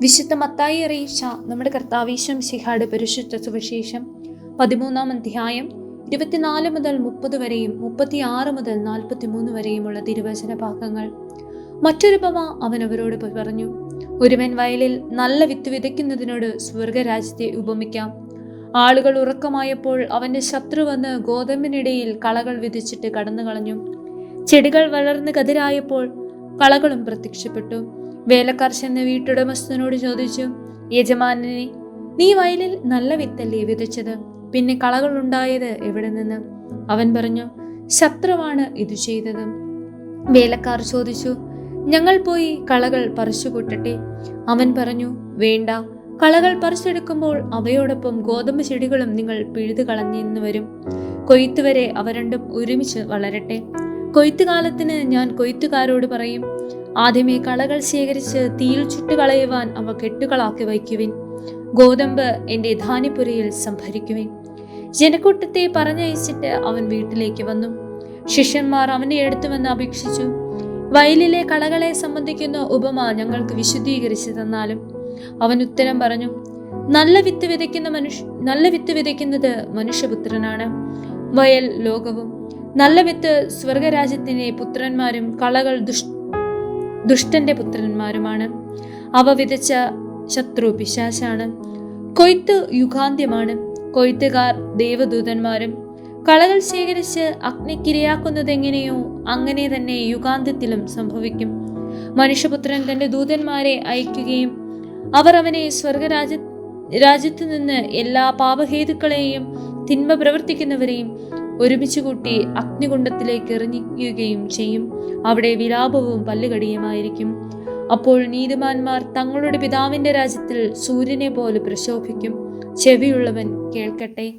വിശുദ്ധ മത്തായി അറിയിച്ച നമ്മുടെ കർത്താവീശം ശിഹാട് പരിശുദ്ധ സുവിശേഷം പതിമൂന്നാം അധ്യായം ഇരുപത്തിനാല് മുതൽ മുപ്പത് വരെയും മുപ്പത്തിയാറ് മുതൽ നാൽപ്പത്തിമൂന്ന് വരെയുമുള്ള തിരുവചന ഭാഗങ്ങൾ. മറ്റൊരു പവ അവൻ അവരോട് പറഞ്ഞു ഒരുവൻ വയലിൽ നല്ല വിത്ത് വിതയ്ക്കുന്നതിനോട് സ്വർഗരാജ്യത്തെ ഉപമിക്കാം. ആളുകൾ ഉറക്കമായപ്പോൾ അവന്റെ ശത്രു വന്ന് ഗോതമ്പിനിടയിൽ കളകൾ വിധിച്ചിട്ട് കടന്നു കളഞ്ഞു ചെടികൾ വളർന്ന് കതിരായപ്പോൾ കളകളും പ്രത്യക്ഷപ്പെട്ടു. വേലക്കാർ ചെന്ന് വീട്ടുടമസ്ഥനോട് ചോദിച്ചു യജമാനനെ നീ വയലിൽ നല്ല വിത്തല്ലേ വിതച്ചത്? പിന്നെ കളകൾ ഉണ്ടായത് എവിടെ നിന്ന്? അവൻ പറഞ്ഞു ശത്രുവാണ് ഇത് ചെയ്തത്. വേലക്കാർ ചോദിച്ചു ഞങ്ങൾ പോയി കളകൾ പറിച്ചു കൂട്ടട്ടെ? അവൻ പറഞ്ഞു വേണ്ട കളകൾ പറിച്ചെടുക്കുമ്പോൾ അവയോടൊപ്പം ഗോതമ്പ് ചെടികളും നിങ്ങൾ പിഴുതു കളഞ്ഞെന്ന് വരും. കൊയ്ത്തുവരെ അവ രണ്ടും ഒരുമിച്ച് വളരട്ടെ. കൊയ്ത്തുകാലത്തിന് ഞാൻ കൊയ്ത്തുകാരോട് പറയും ആദ്യമേ കളകൾ ശേഖരിച്ച് തീയിൽ ചുട്ടുകളയുവാൻ അവ കെട്ടുകളാക്കി വയ്ക്കുവിൻ. ഗോതമ്പ് എന്റെ ധാന്യപ്പുരയിൽ സംഭരിക്കുവിൻ. ജനക്കൂട്ടത്തെ പറഞ്ഞയച്ചിട്ട് അവൻ വീട്ടിലേക്ക് വന്നു. ശിഷ്യന്മാർ അവനെ എടുത്തു വന്ന് അപേക്ഷിച്ചു വയലിലെ കളകളെ സംബന്ധിക്കുന്ന ഉപമ ഞങ്ങൾക്ക് വിശുദ്ധീകരിച്ചു തന്നാലും. അവൻ ഉത്തരം പറഞ്ഞു നല്ല വിത്ത് വിതയ്ക്കുന്ന മനുഷ്യ നല്ല വിത്ത് വിതയ്ക്കുന്നത് മനുഷ്യപുത്രനാണ്. വയൽ ലോകവും നല്ല വിത്ത് സ്വർഗരാജ്യത്തിന്റെ പുത്രന്മാരും കളകൾ ദുഷ് ദുഷ്ടന്റെ പുത്രന്മാരുമാണ്. അവ വിതച്ച ശത്രു പിശാശാണ്. കൊയ്ത്ത് യുഗാന്ത്യമാണ്. കൊയ്ത്തുകാർ ദേവദൂതന്മാരും കളകൾ ശേഖരിച്ച് അഗ്നിക്കിരയാക്കുന്നതെങ്ങനെയോ അങ്ങനെ തന്നെ യുഗാന്ത്യത്തിലും സംഭവിക്കും. മനുഷ്യപുത്രൻ തന്റെ ദൂതന്മാരെ അയക്കുകയും അവർ അവനെ സ്വർഗരാജ്യ രാജ്യത്തു നിന്ന് എല്ലാ പാപഹേതുക്കളെയും തിന്മ പ്രവർത്തിക്കുന്നവരെയും ഒരുമിച്ച് കൂട്ടി അഗ്നികുണ്ഡത്തിലേക്ക് എറിഞ്ഞിക്കുകയും ചെയ്യും. അവിടെ വിലാപവും പല്ലുകടിയുമായിരിക്കും. അപ്പോൾ നീതിമാന്മാർ തങ്ങളുടെ പിതാവിന്റെ രാജ്യത്തിൽ സൂര്യനെ പോലെ പ്രശോഭിക്കും. ചെവിയുള്ളവൻ കേൾക്കട്ടെ.